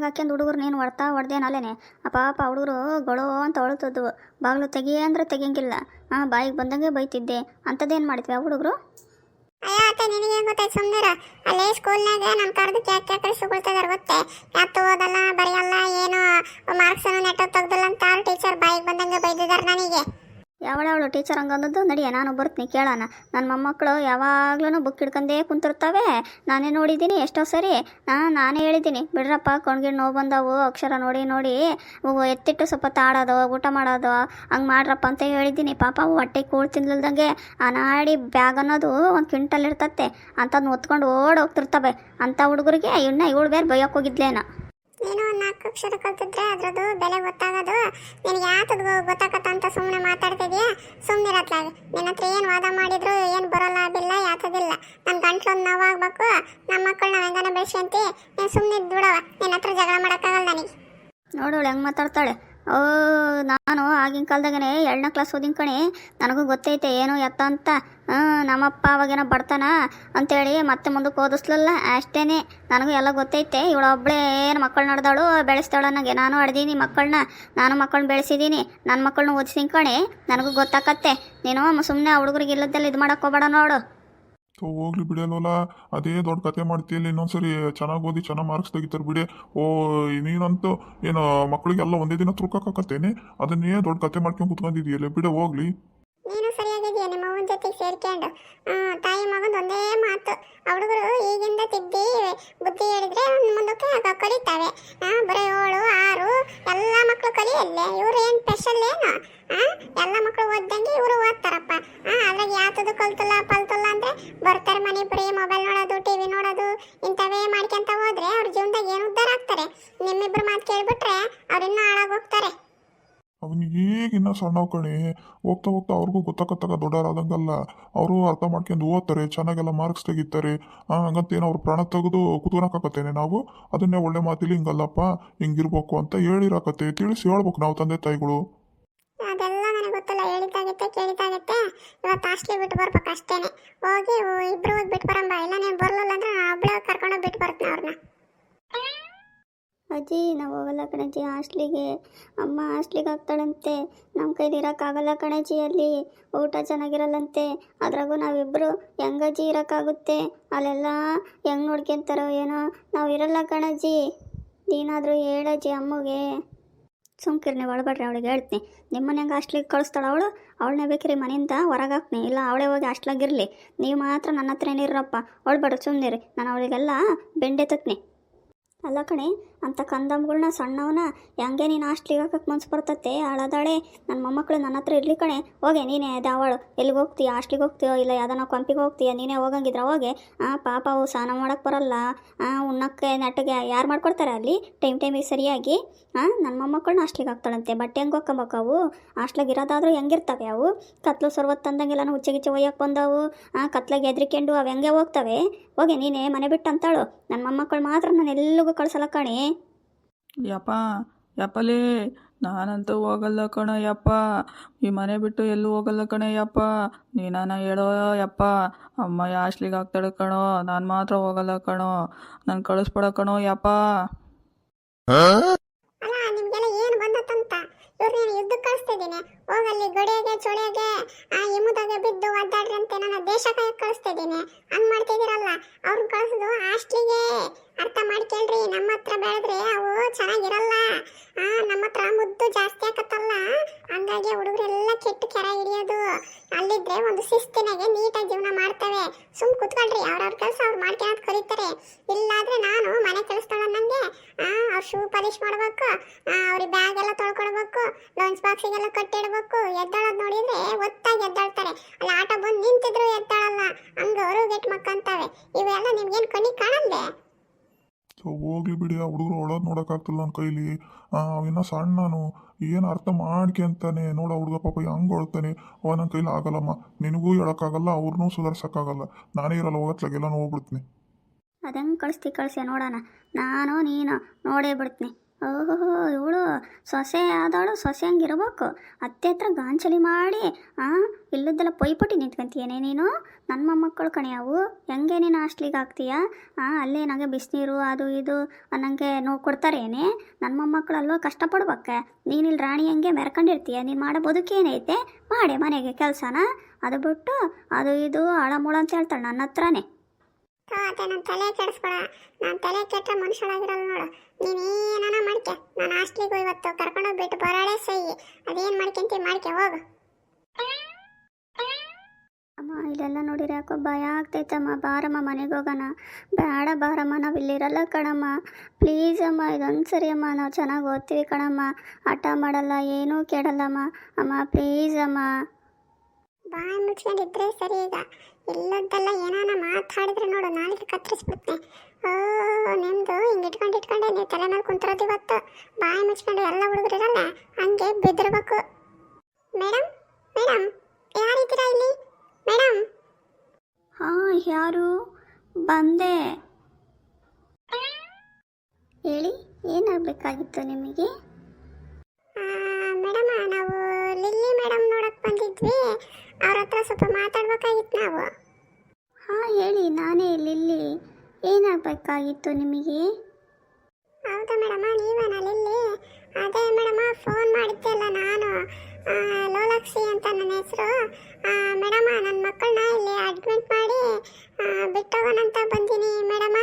ಮ್ಯಾಗ ಹಾಕ್ಯಂದು ಹುಡುಗರು ನೀನು ಹೊಡ್ತಾ ಹೊಡ್ದೇನಲ್ಲೇನೆ ಪಾಪ ಹುಡುಗರು ಗೊಳೋ ಅಂತ ಅಳುತ್ತದ್ವು ಬಾಗಿಲು ತೆಗಿ ಅಂದ್ರೆ ತೆಗಿಯಂಗಿಲ್ಲ. ಹಾಂ ಬಾಯಿಗೆ ಬಂದಂಗೆ ಬೈತಿದ್ದೆ. ಅಂಥದ್ದೇನು ಮಾಡಿದ್ವಿ ಆ ಹುಡುಗರು? ಅಯ್ಯೋ ಅತ್ತೆ, ನಿನಗೆ ಗೊತ್ತಾಯ್ತು ಸುಂದರ ಅಲ್ಲೇ ಸ್ಕೂಲ್ನಾಗ ನನ್ನ ಕರೆದು ಕ್ಯಾಕ್ ಕ್ಯಾಕ್ ಸುಗಳ್ತಿದಾರೆ ಗೊತ್ತೆ? ಯಾತು ಓದಲ್ಲ, ಬರೆಯಲ್ಲ, ಏನು ಮಾರ್ಕ್ಸ್ ನೆಟ್ ತೆಗ್ದಲ್ಲ ಅಂತ ಟೀಚರ್ ಬಾಯಿಗೆ ಬಂದಂಗೆ ಬೈದಿದ್ದಾರೆ ನನಗೆ. ಯಾವಳವಳು ಟೀಚರ್ ಹಂಗಂದದ್ದು? ನಡಿಯ, ನಾನು ಬರ್ತೀನಿ, ಕೇಳೋಣ. ನನ್ನ ಮೊಮ್ಮಕ್ಕಳು ಯಾವಾಗ್ಲೂ ಬುಕ್ ಹಿಡ್ಕೊಂಡೇ ಕುಂತಿರ್ತವೆ. ನಾನೇ ನೋಡಿದ್ದೀನಿ, ಎಷ್ಟೋ ಸರಿ. ನಾನು ನಾನೇ ಹೇಳಿದ್ದೀನಿ, ಬಿಡ್ರಪ್ಪ ಕೊಣ್ಗಿಡ್ ನೋವು ಬಂದವು, ಅಕ್ಷರ ನೋಡಿ ನೋಡಿ. ಎತ್ತಿಟ್ಟು ಸ್ವಲ್ಪ ತಾಡೋದು ಊಟ ಮಾಡೋದು, ಹಂಗೆ ಮಾಡ್ರಪ್ಪ ಅಂತ ಹೇಳಿದ್ದೀನಿ. ಪಾಪ ಹೊಟ್ಟೆ ಕೂಳು ತಿನ್ಲಿಲ್ದಂಗೆ ಆ ನಾಡಿ ಬ್ಯಾಗ್ ಅನ್ನೋದು ಒಂದು ಕ್ವಿಂಟಲ್ ಇರ್ತತ್ತೆ. ಅಂಥದ್ದು ಒತ್ಕೊಂಡು ಓಡೋಗ್ತಿರ್ತವೆ. ಅಂಥ ಹುಡುಗರಿಗೆ ಇನ್ನ ಇವಳು ಬೇರೆ ಬೈಯೋಕೋಗಿದ್ಲೇನ ಅಕ್ಷರ ಕಲ್ತಿದ್ರೆ ಅದ್ರದ್ದು ಬೆಲೆ ಗೊತ್ತಾಗೋದು, ನಿನಗೆ ಯಾತದ ಗೊತ್ತಾಗತ್ತ ಅಂತ ಸುಮ್ಮನೆ ಮಾತಾಡ್ತಿದ್ಯಾ? ಸುಮ್ಮನಿರತ್ಲಾಗಿ ನಿನ್ನ ಹತ್ರ ಏನು ವಾದ ಮಾಡಿದ್ರು, ಏನು ಬರೋಲ್ಲ ಬಿಲ್ಲ ಯಾತದಿಲ್ಲ. ನನ್ನ ಗಂಟ್ಲೊಂದು ನೋವಾಗಬೇಕು ನಮ್ಮ ಮಕ್ಕಳು ನಾವು ಹೆಂಗನ ಅಂತ ನೀನು ಸುಮ್ಮನೆ ಬಿಡವ ನಿನ್ನ ಹತ್ರ ಜಗಳ ಮಾಡೋಕ್ಕಾಗಲ್ಲ ನನಗೆ ನೋಡೋಳು ಹೆಂಗೆ ಮಾತಾಡ್ತಾಳೆ. ಓ, ನಾನು ಆಗಿನ ಕಾಲದಾಗೇ ಎರಡನೇ ಕ್ಲಾಸ್ ಓದಿನ ಕಣೆ. ನನಗೂ ಗೊತ್ತೈತೆ, ಏನು ಎತ್ತ ಅಂತ. ನಮ್ಮಪ್ಪ ಅವಾಗೇನೋ ಬಡ್ತಾನ ಅಂತೇಳಿ ಮತ್ತೆ ಮುಂದಕ್ಕೆ ಓದಿಸ್ಲಲ್ಲ ಅಷ್ಟೇ ನನಗೂ ಎಲ್ಲ ಗೊತ್ತೈತೆ ಇವಳು ಒಬ್ಬಳೇ ಏನು ಮಕ್ಕಳು ನಡೆದಾಳು ಬೆಳೆಸ್ತಾಳು ನನಗೆ ನಾನು ಅಡ್ದೀನಿ ಮಕ್ಕಳನ್ನ ನಾನು ಮಕ್ಕಳನ್ನ ಬೆಳೆಸಿದ್ದೀನಿ ನನ್ನ ಮಕ್ಕಳನ್ನ ಓದಿಸಿನ ಕಣೆ. ನನಗೂ ಗೊತ್ತಾಕತ್ತೆ. ನೀನು ಸುಮ್ಮನೆ ಆ ಹುಡುಗರಿಗೆ ಇಲ್ಲದ್ದೆಲ್ಲ ಇದು ಮಾಡಕ್ಕೆ ಹೋಗ್ಬೇಡ ನೋಡು. ಸೊ ಹೋಗ್ಲಿ ಬಿಡಲ್ವಲ್ಲ ಅದೇ ದೊಡ್ಡ ಕತೆ ಮಾಡ್ತೀಯಲ್ಲ ಇನ್ನೊಂದ್ಸರಿ ಚೆನ್ನಾಗಿ ಓದಿ, ಚೆನ್ನಾಗಿ ಮಾರ್ಕ್ಸ್ ತೆಗಿತಾರೆ ಬಿಡಿ. ಓ, ನೀನಂತೂ ಏನು ಮಕ್ಕಳಿಗೆಲ್ಲ ಒಂದೇ ದಿನ ತುರ್ಕಾಕತ್ತೇನೆ ಅದನ್ನೇ ದೊಡ್ಡ ಕತೆ ಮಾಡ್ಕೊಂಡು ಕುತ್ಕೊಂಡಿದೀಯಲ್ಲ ಬಿಡಿ, ಹೋಗ್ಲಿ. ನೀನು ಸರಿಯಾಗಿದೆಯಾ ನಿಮ್ಮ ಅವನ ಜೊತೆಗೆ ಸೇರ್ಕೊಂಡು. ತಾಯಿ ಮಗಂದು ಒಂದೇ ಮಾತು. ಹುಡುಗರು ಈಗಿಂದ ತಿದ್ದಿ ಬುದ್ಧಿ ಹೇಳಿದ್ರೆ ಮುಂದಕ್ಕೆ ಕಲಿತಾವೆ ಬರೀ ಏಳು, ಆರು ಕಲಿಯಲ್ಲೇ ಇವ್ರು ಏನು ಸ್ಪೆಷಲ್ ಏನು? ಎಲ್ಲ ಮಕ್ಕಳು ಓದ್ದಂಗೆ ಇವರು ಓದ್ತಾರಪ್ಪ. ಅದ್ರಾಗ ಯಾತದು ಕಲ್ತಲ್ಲ, ಪಲ್ತಲ್ಲ ಅಂದ್ರೆ ಬರ್ತಾರೆ ಮನೆ ಬರೀ ಮೊಬೈಲ್ ನೋಡೋದು ಟಿವಿ ನೋಡೋದು, ಇಂಥವೇ ಮಾಡ್ಕೊಂತ ಹೋದ್ರೆ ಅವ್ರ ಜೀವನದಾಗ ಏನು ಉದ್ದಾರ ಆಗ್ತಾರೆ? ನಿಮ್ಮಿಬ್ರು ಮಾತು ಕೇಳ್ಬಿಟ್ರೆ ಅವ್ರು ಇನ್ನೂ ಹಾಳಾಗಿ ಹೋಗ್ತಾರೆ ಈಗಿನ್ನ ಸಣ್ಣ ಕಣೆ ಹೋಗ್ತಾ ಹೋಗ್ತಾ ಅವ್ರಿಗೂ ಗೊತ್ತಾಗತ್ತಾಗ ದೊಡ್ಡವರಾದಂಗಲ್ಲ. ಅವರು ಅರ್ಥ ಮಾಡ್ಕೊಂಡು ಓದ್ತಾರೆ, ಚೆನ್ನಾಗೆಲ್ಲ ಮಾರ್ಕ್ಸ್ ತೆಗಿತಾರೆ. ಹಂಗಂತ ಏನೋ ಅವ್ರ ಪ್ರಾಣ ತೆಗೆದು ಕುತ್ಕೊಳಕಾಕತ್ತೇನೆ ನಾವು? ಅದನ್ನೇ ಒಳ್ಳೆ ಮಾತಿಲಿ ಹಿಂಗಲ್ಲಪ್ಪ, ಹಿಂಗಿರ್ಬೇಕು ಅಂತ ಹೇಳಿರಾಕತ್ತೆ. ತಿಳಿಸಿ ಹೇಳ್ಬೇಕು ನಾವು ತಂದೆ ತಾಯಿಗಳು. ಅದೆಲ್ಲ ನನಗೆ ಗೊತ್ತಿಲ್ಲ ಹೇಳಿದಾಗತ್ತೆ ಕೇಳಿದಾಗತ್ತೆ ಇವತ್ತು ಹಾಸ್ಟ್ಲಿ ಬಿಟ್ಟು ಬರ್ಬೇಕು ಅಷ್ಟೇನೆ ಹೋಗಿ ಇಬ್ರು ಹೋಗಿ ಬಿಟ್ಟು ಬರಂಬ. ಇಲ್ಲ, ನೀನು ಬರಲಿಲ್ಲ ಅಂದ್ರೆ ಒಬ್ಳೆ ಕರ್ಕೊಂಡು ಬಿಟ್ಟು ಬರ್ತೀನಿ ಅವ್ರನ್ನ ಅಜ್ಜಿ, ನಾವು ಹೋಗಲ್ಲ ಕಣಜ್ಜಿ, ಹಾಸ್ಟ್ಲಿಗೆ. ಅಮ್ಮ ಹಾಸ್ಟ್ಲಿಗೆ ಹಾಕ್ತಾಳಂತೆ ನಮ್ಮ ಕೈಲಿ ಇರೋಕ್ಕಾಗಲ್ಲ ಕಣಜ್ಜಿ ಅಲ್ಲಿ. ಊಟ ಚೆನ್ನಾಗಿರಲ್ಲಂತೆ. ಅದ್ರಾಗೂ ನಾವಿಬ್ಬರು ಹೆಂಗಜ್ಜಿ ಇರೋಕ್ಕಾಗುತ್ತೆ? ಅಲ್ಲೆಲ್ಲ ಹೆಂಗೆ ನೋಡ್ಕೊಂತಾರೋ ಏನೋ. ನಾವು ಇರಲ್ಲ ಕಣಜ್ಜಿ. ನೀನಾದರೂ ಹೇಳಜ್ಜಿ ಅಮ್ಮಗೆ. ಸುಮ್ಕಿರಿ ಒಳಬಡ್ರಿ ಒಳಬೇಡ್ರಿ ಅವಳಿಗೆ ಹೇಳ್ತೀನಿ. ನಿಮ್ಮನೆ ಹೆಂಗೆ ಹಾಸ್ಟ್ಲಿಗೆ ಕಳಿಸ್ತಾಳೆ ಅವಳು? ಅವಳನ್ನೇ ಬೇಕ್ರಿ ಮನೆಯಿಂದ ಹೊರಗೆ ಹಾಕ್ತೀನಿ ಇಲ್ಲ, ಅವಳೇ ಹೋಗಿ ಹಾಸ್ಟ್ಲಾಗಿರಲಿ ನೀವು ಮಾತ್ರ ನನ್ನ ಹತ್ರ ಏನಿರಪ್ಪ ಸುಮ್ಮನೆ ರೀ ನಾನು ಅವಳಿಗೆಲ್ಲ ಬೆಂಡೆ ತತ್ನಿ ಅಲ್ಲ ಕಣೆ ಅಂಥ ಕಂದಮ್ಗಳನ್ನ ಸಣ್ಣವನ, ಹೆಂಗೆ ನೀನು ಹಾಸ್ಟ್ಲಿಗೆ ಹಾಕಕ್ಕೆ ಮನ್ಸು ಬರ್ತತೆ? ಅಳದಾಳೆ. ನನ್ನ ಮೊಮ್ಮಕ್ಕಳು ನನ್ನ ಹತ್ರ ಇರಲಿ ಕಣೆ. ಹೋಗೆ, ನೀನೇ ದಾವಳು ಎಲ್ಲಿಗೆ ಹೋಗ್ತೀಯ? ಹಾಸ್ಟ್ಲಿಗೆ ಹೋಗ್ತೀಯೋ? ಇಲ್ಲ ಯಾವ್ದಾನ ಕಂಪಿಗೆ ಹೋಗ್ತೀಯ? ನೀನೇ ಹೋಗಂಗಿದ್ರೆ ಹೋಗೆ. ಆ, ಪಾಪ ಅವು ಸ್ನಾನ ಮಾಡೋಕ್ಕೆ ಬರಲ್ಲ. ಉಣ್ಣಕ್ಕೆ, ನೆಟ್ಟಗೆ ಯಾರು ಮಾಡ್ಕೊಡ್ತಾರೆ ಅಲ್ಲಿ? ಟೈಮ್ ಟೈಮಿಗೆ ಸರಿಯಾಗಿ. ಹಾಂ ನನ್ನ ಮೊಮ್ಮಕ್ಕಳನ್ನ ಹಾಸ್ಟ್ಲಿಗೆ ಹಾಕ್ತಾಳಂತೆ. ಬಟ್ಟೆ ಹೆಂಗೆ ಹೋಗ್ಕೊಬೇಕು ಅವು? ಹಾಸ್ಟ್ಲಾಗ ಇರೋದಾದ್ರೂ ಹೆಂಗಿರ್ತವೆ ಅವು? ಕತ್ಲು ಸರ್ವತ್ತು ತಂದಂಗೆಲ್ಲ ಹುಚ್ಚೆ ಗಿಚ್ಚೆ ಒಯ್ಯಕ್ಕೆ ಬಂದವು. ಆ, ಕತ್ಲಾಗ ಎದ್ರಿಕೊಂಡು ಅವು ಹೆಂಗೆ ಹೋಗ್ತವೆ? ಹೋಗಿ, ನೀನೇ ಮನೆ ಬಿಟ್ಟು ಅಂತಾಳು ನನ್ನ ಮೊಮ್ಮಕ್ಕಳು ಮಾತ್ರ ನಾನು ಎಲ್ಲಿಗೂ ಕಳ್ಸಲ್ಲ ಕಣೆ. ಯಪ್ಪ, ಯಪ್ಪಲೇ, ನಾನಂತೂ ಹೋಗಲ್ಲ ಕಣ ಯಪ್ಪ. ಈ ಮನೆ ಬಿಟ್ಟು ಎಲ್ಲೂ ಹೋಗಲ್ಲ ಕಣ ಯಪ್ಪ. ನೀನಾನ ಹೇಳೋ ಯಪ್ಪ. ಅಮ್ಮ ಯಾಸ್ಲಿಗೆ ಹಾಕ್ತಾಳೆ ಕಣೋ. ನಾನು ಮಾತ್ರ ಹೋಗಲ್ಲ ಕಣೋ. ನಾನು ಕಳಿಸ್ಬೇಡ ಕಣೋ ಯಪ್ಪ. ನನ್ನ ಕಳಿಸ್ತಾ ಇದ್ದೀನಿ ಹಂಗ್ ಅವ್ರನ್ನ ಕಳಿಸೋದು ಹಾಸ್ಟ್ಲಿಗೆ. ಅರ್ಥ ಮಾಡ್ಕೊಳ್ರಿ. ನಮ್ಮ ಹತ್ರ ಬೆಳೆದ್ರೆ ಅವು ಚೆನ್ನಾಗಿರಲ್ಲ. ಆ, ನಮ್ಮ ಹತ್ರ ಮುದ್ದು ಜಾಸ್ತಿ ಆಗತ್ತಲ್ಲ ಹಂಗಾಗಿ ಹುಡುಗರೆಲ್ಲ ಕೆಟ್ಟು ಕೆರ ಹಿಡಿಯೋದು. ಅಲ್ಲಿದ್ರೆ ಒಂದು ಶಿಸ್ತಿನಾಗೆ ನೀಟಾಗಿ ಜೀವನ ಮಾಡ್ತವೆ. ಸುಮ್ ಕುತ್ಕೊಳ್ರಿ. ಅವ್ರವ್ರ ಕೆಲಸ ಅವ್ರು ಮಾಡ್ಕೊಳೋದು ಕಲಿತಾರೆ. ಇಲ್ಲಾದ್ರೆ ನಾನು ಮನೆ ಕೆಲಸದಳ ನಂಗೆ ಅವ್ರ ಶೂ ಪಾಲಿಶ್ ಮಾಡ್ಬೇಕು ಅವ್ರಿಗೆ ಬ್ಯಾಗ್ ಎಲ್ಲ ತೊಳ್ಕೊಡ್ಬೇಕು ಲಂಚ್ ಬಾಕ್ಸಿಗೆಲ್ಲ ಕಟ್ಟಿಡ್ಬೇಕು. ಎದ್ದಾಳೋದು ನೋಡಿದ್ರೆ ಒತ್ತಾಗಿ ಎದ್ದಾಳ್ತಾರೆ. ಅಲ್ಲಿ ಆಟೋ ಬಂದು ನಿಂತಿದ್ರು ಎದ್ದಾಳಲ್ಲ ಹಂಗ ಅವರು ಗೆಟ್ ಮಕ್ಕಂತಾವೆ. ಇವೆಲ್ಲ ನಿಮ್ಗೇನು ಕಣ್ಣಿ ಕಾಣಲ್ವೇ ಸೊ ಹೋಗ್ಲಿ ಬಿಡಿ ಆ ಹುಡುಗರು ಒಳದ್ ನೋಡೋಕ್ಕಾಗ್ತಿಲ್ಲ ನನ್ನ ಕೈಲಿ. ಅವಿನ್ನ ಸಣ್ಣನು ಏನು ಅರ್ಥ ಮಾಡ್ಕೊಂತಾನೆ ನೋಡ ಹುಡುಗ ಪಾಪ ಹಂಗೆ ಹೊಳ್ತಾನೆ ಅವ ನನ್ನ ಕೈಲಿ ಆಗಲ್ಲಮ್ಮ. ನಿನಗೂ ಹೇಳೋಕ್ಕಾಗಲ್ಲ ಅವ್ರನ್ನೂ ಸುಧಾರ್ಸೋಕ್ಕಾಗಲ್ಲ. ನಾನೇ ಇರಲ್ಲ ಹೋಗತ್ಲಾಗೆಲ್ಲ ಹೋಗ್ಬಿಡ್ತೀನಿ. ಅದಂಗೆ ಕಳಿಸ್ತಿ ಕಳಿಸೆ ನೋಡೋಣ. ನಾನು ನೀನು ನೋಡೇ ಬಿಡ್ತೀನಿ. ಓಹೋ, ಇವಳು ಸೊಸೆ ಆದವಳು ಸೊಸೆ ಹಂಗಿರ್ಬೇಕು. ಅತ್ತೆ ಹತ್ರ ಗಾಂಚಲಿ ಮಾಡಿ ಹಾಂ ಇಲ್ಲದೆಲ್ಲ ಪೈಪೋಟಿ ನಿಂತ್ಕೊಂತೀಯೇನೆ ನೀನು? ನನ್ನ ಮೊಮ್ಮಕ್ಕಳು ಕಣೆ ಅವು. ಹೆಂಗೆ ನೀನು ಹಾಸ್ಟ್ಲಿಗೆ ಹಾಕ್ತೀಯಾ ಹಾಂ ಅಲ್ಲೇ ನನಗೆ ಬಿಸಿನೀರು, ಅದು ಇದು ಅನ್ನಂಗೆ ನೋವು ಕೊಡ್ತಾರೇನೆ? ನನ್ನ ಮೊಮ್ಮಕ್ಕಳು ಅಲ್ವಾ ಕಷ್ಟಪಡ್ಬೇಕೆ? ನೀನು ಇಲ್ಲಿ ರಾಣಿ ಹಂಗೆ ಮೆರ್ಕೊಂಡಿರ್ತೀಯ? ನೀನು ಮಾಡೋ ಬದುಕೇನೈತೆ? ಮಾಡೆ ಮನೆಗೆ ಕೆಲಸನ? ಅದು ಬಿಟ್ಟು ಅದು ಇದು ಆಳಮೂಳ ಅಂತ ಹೇಳ್ತಾಳೆ ನನ್ನ ಹತ್ರನೇ. ಅತ್ತೆ ನನ್ನ ತಲೆ ಕೆಡಿಸ್ಕೊಳ. ನಾನು ತಲೆ ಕೆಟ್ಟ ಮನುಷ್ಯಳಾಗಿರಲ್ಲ ನೋಡು. ನೀನೇನ ಮಾಡ್ಕೆ? ನಾನು ಹಾಸ್ಟ್ಲಿಗೆ ಇವತ್ತು ಕರ್ಕೊಂಡು ಬಿಟ್ಟು ಬರೋಳೆ ಸೈ ಅದೇನು ಮಾಡ್ಕೊಂತಿ ಮಾಡ್ಕೆ, ಹೋಗು. ಅಮ್ಮ, ಇಲ್ಲೆಲ್ಲ ನೋಡಿರಿ ಯಾಕೋ ಭಯ ಆಗ್ತೈತಮ್ಮ. ಬಾರಮ್ಮ, ಮನೆಗೆ ಹೋಗೋಣ. ಬೇಡ ಬಾರಮ್ಮ, ನಾವು ಇಲ್ಲಿರಲ್ಲ ಕಣಮ್ಮ. ಪ್ಲೀಸ್ ಅಮ್ಮ, ಇದೊಂದು ಸರಿ ಅಮ್ಮ. ನಾವು ಚೆನ್ನಾಗಿ ಓದ್ತೀವಿ ಕಣಮ್ಮ. ಹಠ ಮಾಡಲ್ಲ, ಏನೂ ಕೇಳಲ್ಲಮ್ಮ. ಅಮ್ಮ, ಪ್ಲೀಸ್ ಅಮ್ಮ. ಬಾಯಿ ಮುಚ್ಕೊಂಡಿದ್ರೆ ಸರಿ ಈಗ. ಇಲ್ಲದ್ದೆಲ್ಲ ಏನಾನ ಮಾತಾಡಿದ್ರೆ ನೋಡು ನಾಲಿಗೆ ಕತ್ತರಿಸ್ಬಿಡ್ತೆ ಓ ನಿಮ್ದು ಹಿಂಗೆ ಇಟ್ಕೊಂಡು ಇಟ್ಕೊಂಡೆ ನೀವು ತಲೆ ಮೇಲೆ ಕುಂತಿರೋದು ಇವತ್ತು. ಬಾಯಿ ಮುಚ್ಕೊಂಡು ಎಲ್ಲ ಹುಡುಗರಿರಲ್ಲ ಹಂಗೆ ಬಿದ್ದಿರ್ಬೇಕು. ಮೇಡಮ್ ಮೇಡಮ್ ಯಾರಿದ್ದೀರಾ ಇಲ್ಲಿ? ಮೇಡಮ್ ಹಾಂ ಯಾರು? ಬಂದೆ. ಹೇಳಿ ಏನಾಗಬೇಕಾಗಿತ್ತು ನಿಮಗೆ? ಮೇಡಮ್ ನಾವು ಲಿಲ್ಲಿ ಮೇಡಮ್ ನೋಡಕ್ಕೆ ಬಂದಿದ್ವಿ. ಅವ್ರ ಹತ್ರ ಸ್ವಲ್ಪ ಮಾತಾಡ್ಬೇಕಾಗಿತ್ತು ನಾವು. ಹಾಂ ಹೇಳಿ ನಾನೇ ಇಲ್ಲಿ ಏನಾಗಬೇಕಾಗಿತ್ತು ನಿಮಗೆ? ಹೌದಾ ಮೇಡಮ್ಮ ನೀವೇನ ಲಿಲ್ಲಿ ಅದೇ ಮೇಡಮ್ಮ ಫೋನ್ ಮಾಡಿದ್ದೆಲ್ಲ ನಾನು. ಲೋಲಕ್ಷಿ ಅಂತ ನನ್ನ ಹೆಸರು. ಮೇಡಮ್ಮ ನನ್ನ ಮಕ್ಕಳನ್ನ ಇಲ್ಲಿ ಅಡ್ಮಿಟ್ ಮಾಡಿ ಬಿಟ್ಟೋಗೋಣಂತ ಬಂದೀನಿ ಮೇಡಮ.